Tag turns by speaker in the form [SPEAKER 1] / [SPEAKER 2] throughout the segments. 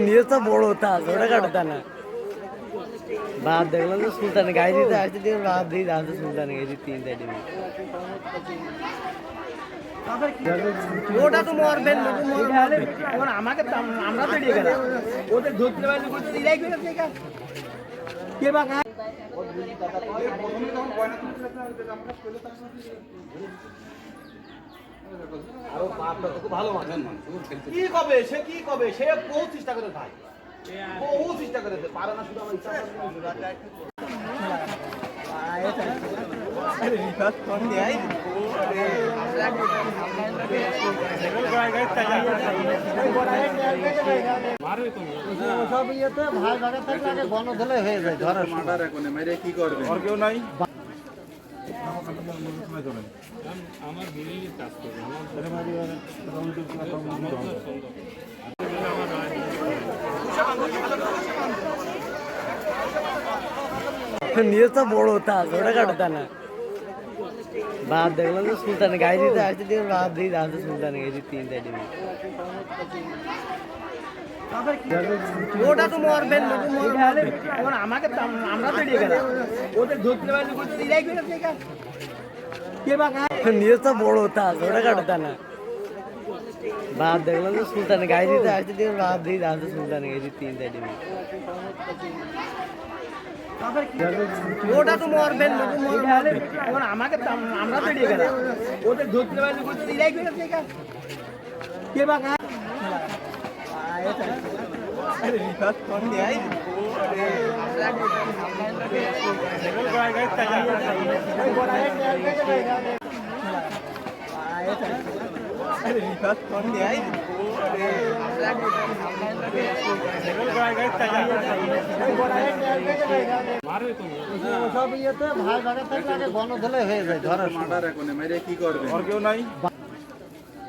[SPEAKER 1] নিয়েছে বড় তাজ ওটা কাটতা না বাপ দেখলাম তো সুলতান গাই দিতে আসতে দিয়ে বাপ দিয়ে আসতে সুলতান গাই দিতে তিন সাইডে
[SPEAKER 2] ওটা তো মরবেন না তো মরবে এখন আমাকে তো আম- আমরা তো এড়িয়ে গেলাম ওদের ধরতে পারলে করতে দিলাই করে আছে কে বা কার? কি কবে সে কি কবে? সে বহু চেষ্টা করে খায় বহু চেষ্টা করে পারে না শুধু আমার ইচ্ছা
[SPEAKER 1] সব ইয়েতে ভাই ভাগে থাকলে আগে গণ ধলে হয়ে যায় ধরে
[SPEAKER 3] মার্ডার এখন মেরে কি করবে? আর কেউ নাই।
[SPEAKER 1] নিয়েছে বড় তাজ ওটা কাটতা না। বাপ দেখলাম তো সুলতান গাই দিতে আসতে দিয়ে বাপ দিয়ে আসতে সুলতান দিতে তিন সাইডে
[SPEAKER 2] ওটা তো মরবেন না তো মরবে। এখন আমাকে তো আম- আমরা তো এড়িয়ে গেলাম ওদের ধরতে পারলে করতে দিলাই করে ঠিক আছে কে বা কার?
[SPEAKER 1] নিয়েছে বড় তাজ ওটা কাটতা না। বাপ দেখলাম তো সুলতান গাই দিতে আসতে দিয়ে বাপ দিয়ে আসতে সুলতান গাই দিতে তিন সাইডে
[SPEAKER 2] ওটা তো মরবেন না তো মরবে। এখন আমাকে তো আম- আমরা তো এড়িয়ে গেলাম ওদের ধরতে পারলে করতে দিলাই করে ঠিক আছে কে বা কার?
[SPEAKER 1] সব ইয়েতে ভাই ভাগে থাকলে আগে গণ ধলে হয়ে যায় ধরে
[SPEAKER 3] মার্ডার এখন মেরে কি করবে? আর কেউ নাই।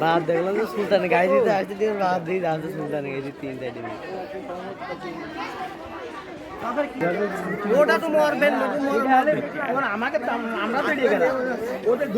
[SPEAKER 1] ভাত দেখলাম তো সুলতান গায়ে দিতে আসতে দিয়ে ভাত দিয়ে আসতে সুলতান গেছি তিন
[SPEAKER 2] তো মরবেন আমাকে আমরা তো গেলাম। ওদের